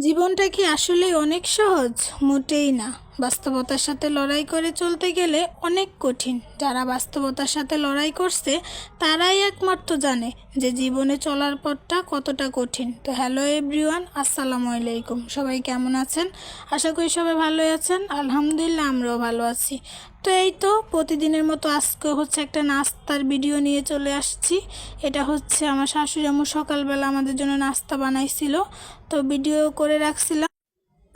জীবনটা কি আসলে অনেক সহজ? মোটেই না। বাস্তবতার সাথে লড়াই করে চলতে গেলে অনেক কঠিন। যারা বাস্তবতার সাথে লড়াই করছে, তারাই একমাত্র জানে যে জীবনে চলার পথটা কতটা কঠিন। তো হ্যালো এভরিওয়ান, আসসালামু আলাইকুম। সবাই কেমন আছেন? আশা করি সবাই ভালো আছেন। আলহামদুলিল্লাহ, আমরাও ভালো আছি। তো এই তো প্রতিদিনের মতো আজকে হচ্ছে একটা নাস্তার ভিডিও নিয়ে চলে আসছি। এটা হচ্ছে আমার শাশুড়ি আম্মু সকালবেলা আমাদের জন্য নাস্তা বানাইছিল। তো ভিডিও করে রাখছিলাম।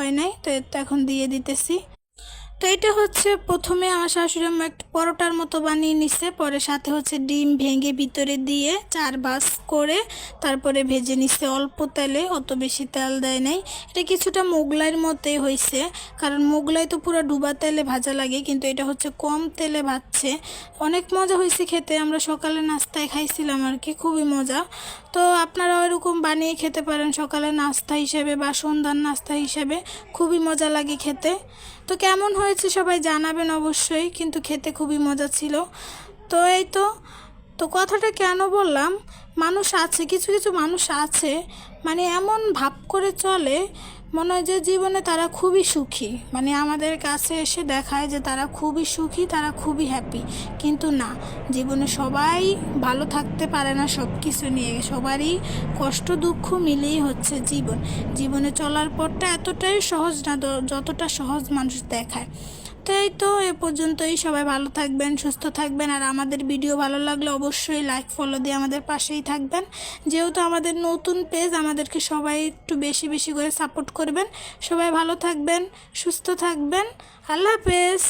হয় নাই তো এখন দিয়ে দিতেছি। তো এটা হচ্ছে প্রথমে আমার শাশুড়ি আম্মা একটা পরোটার মতো বানিয়ে নিছে, পরে সাথে হচ্ছে ডিম ভেঙে ভিতরে দিয়ে চার বাস করে তারপরে ভেজে নিছে। অল্প তেলে, অত বেশি তেল দেয় নাই। এটা কিছুটা মোগলাইয়ের মতোই হয়েছে কারণ মোগলাই তো পুরো ডুবা তেলে ভাজা লাগে, কিন্তু এটা হচ্ছে কম তেলে ভাজছে। অনেক মজা হয়েছে খেতে, আমরা সকালে নাস্তায় খাইছিলাম আর কি, খুবই মজা। তো আপনারাও এরকম বানিয়ে খেতে পারেন সকালে নাস্তা হিসেবে বা সন্ধ্যার নাস্তা হিসেবে, খুবই মজা লাগে খেতে। তো কেমন হয়েছে, সবাই জানাবেন অবশ্যই, কিন্তু খেতে খুবই মজা ছিল। তো এই তো তো কথাটা কেন বললাম? মানুষ আছে, কিছু কিছু মানুষ আছে মানে এমন ভাব করে চলে মনে হয় যে জীবনে তারা খুবই সুখী। মানে আমাদের কাছে এসে দেখায় যে তারা খুবই সুখী, তারা খুবই হ্যাপি কিন্তু না, জীবনে সবাই ভালো থাকতে পারে না সব কিছু নিয়ে। সবারই কষ্ট, দুঃখ মিলেই হচ্ছে জীবন। জীবনে চলার পথটা এতটাই সহজ না যতটা সহজ মানুষ দেখায়। তো এই তো, এ পর্যন্তই। সবাই ভালো থাকবেন, সুস্থ থাকবেন। আর আমাদের ভিডিও ভালো লাগলে অবশ্যই লাইক ফলো দিয়ে আমাদের পাশেই থাকবেন। যেহেতু আমাদের নতুন পেজ আমাদেরকে সবাই একটু বেশি বেশি করে সাপোর্ট করবেন। সবাই ভালো থাকবেন, সুস্থ থাকবেন। আল্লাহ হাফেজ।